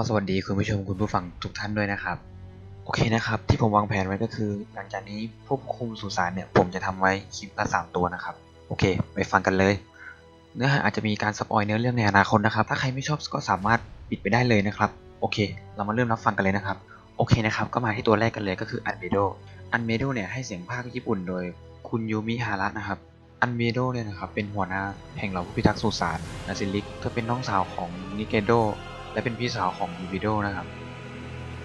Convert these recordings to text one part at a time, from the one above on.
็สวัสดีคุณผู้ชมคุณผู้ฟังทุกท่านด้วยนะครับ โอเคนะครับ ที่ผมวางแผนไว้ก็คือ หลังจากนี้ผู้คุมสุสานเนี่ย ผมจะทำไว้คลิปละสามตัวนะครับ โอเค ไปฟังกันเลย เนื้อหาอาจจะมีการสปอยเนื้อเรื่องในอนาคตนะครับ ถ้าใครไม่ชอบก็สามารถปิดไปได้เลยนะครับ โอเค เรามาเริ่มรับฟังกันเลยนะครับ โอเคนะครับ ก็มาที่ตัวแรกกันเลยก็คืออันเมโดอันเมโดเนี่ยให้เสียงภาคญี่ปุ่นโดยคุณยูมิฮาระนะครับอันเมโดเนี่ยนะครับเป็นหัวหน้าแห่งเหล่าผู้พิทักษ์สุสานนาซิลิกเธอเป็นน้องสาวของนิเกโด และเป็นพี่สาวของยูบิโดนะครับ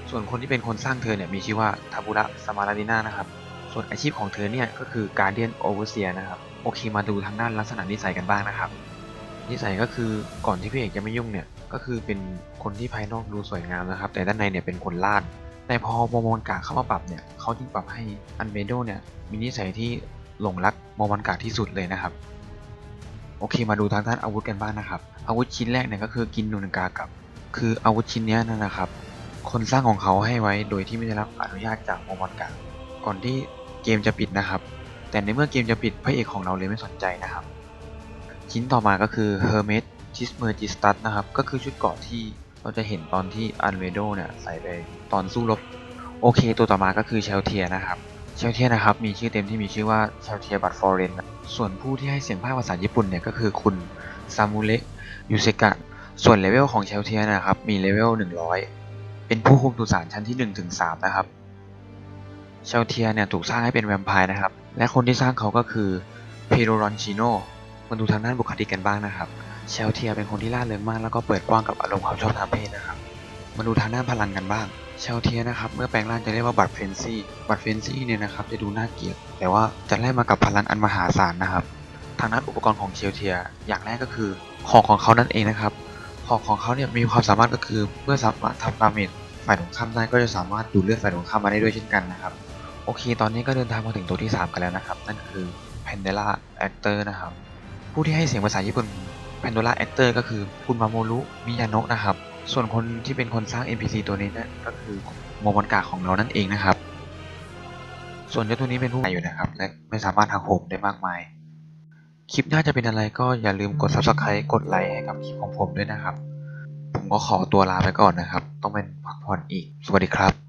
ส่วนคนที่เป็นคนสร้างเธอเนี่ยมีชื่อว่าทาบุระสมาราดิน่านะครับ ส่วนอาชีพของเธอเนี่ยก็คือการเดียนโอเวอร์เซียนะครับ โอเคมาดูทางด้านลักษณะนิสัยกันบ้างนะครับ นิสัยก็คือก่อนที่พี่เอกจะไม่ยุ่งเนี่ยก็คือเป็นคนที่ภายนอกดูสวยงามนะครับ แต่ด้านในเนี่ยเป็นคนล่านแต่พอโมโมนกะเข้ามาปรับเนี่ยเขาจึงปรับให้อันเมโดเนี่ยมีนิสัยที่หลงรักโมโมนกะที่สุดเลยนะครับ โอเคมาดูทางด้านอาวุธกันบ้างนะครับ อาวุธชิ้นแรกเนี่ยก็คือกินนูนกากับ คืออาวุธชิ้นนี้นั่นนะครับ คนสร้างของเขาให้ไว้โดยที่ไม่ได้รับอนุญาตจากโมโมนกะก่อนที่เกมจะปิดนะครับ แต่ในเมื่อเกมจะปิดพระเอกของเราเลยไม่สนใจนะครับ ชิ้นต่อมาก็คือ Hermes c h i s m e r g i s t u s นะครับ ก็คือชุดเกราะที่เราจะเห็นตอนที่อันเวโดเนี่ยใส่ไปตอนสู้รบโอเค ตัวต่อมาก็คือเชลเทียนะครับเชลเทียนะครับมีชื่อเต็มที่มีชื่อว่าเชลเทียบัตฟอร์เรนส่วนผู้ที่ให้เสียงภาคภาษาญี่ปุ่นเนี่ยก็คือคุณซามูเระยูเซกะ ส่วนเลเวลของเชลเทียนะครับมีเลเวล100 เป็นผู้คุมสุสานชั้นที่1ถึง3นะครับเชลเทียเนี่ยถูกสร้างให้เป็นแวมไพร์นะครับ และคนที่สร้างเขาก็คือเพโรรอนชิโนมาดูทางด้านบุคลิกกันบ้างนะครับเชลเทียเป็นคนที่ล่าเริงมากแล้วก็เปิดกว้างกับอารมณ์ความชอบทางเพศนะครับมาดูทางด้านพลังกันบ้างเชลเทียนะครับเมื่อแปลงร่างจะเรียกว่าบัตเฟนซี่บัตเฟนซี่เนี่ยนะครับจะดูน่าเกลียด แต่ว่าจะแลกมากับพลังอันมหาศาลนะครับ ทางด้านอุปกรณ์ของเชลเทีย อย่างแรกก็คือของของเขานั่นเองนะครับ ของของเขาเนี่ยมีความสามารถก็คือเมื่อสามารถทำดาเมจฝ่ายตรงข้ามได้ก็จะสามารถดูดเลือดฝ่ายตรงข้ามมาได้ด้วยเช่นกันนะครับ โอเค ตอนนี้ก็เดินทางมาถึงตัวที่ 3 กันแล้วนะครับ นั่นคือ Pandora Actor นะครับ ผู้ที่ให้เสียงภาษาญี่ปุ่น Pandora Actor ก็คือคุณมาโมรุมิยาโนะนะครับ ส่วนคนที่เป็นคนสร้าง NPC ตัวนี้เนี่ยก็คือโมมอนกะของเรานั่นเองนะครับ ส่วนเจ้าตัวนี้เป็นผู้ใหม่อยู่นะครับ และไม่สามารถหักโหมได้มากมาย คลิปหน้าจะเป็นอะไรก็อย่าลืมกด subscribe กดไลค์ให้กับคลิปของผมด้วยนะครับ ผมก็ขอตัวลาไปก่อนนะครับ ต้องเป็นพักผ่อนอีก สวัสดีครับ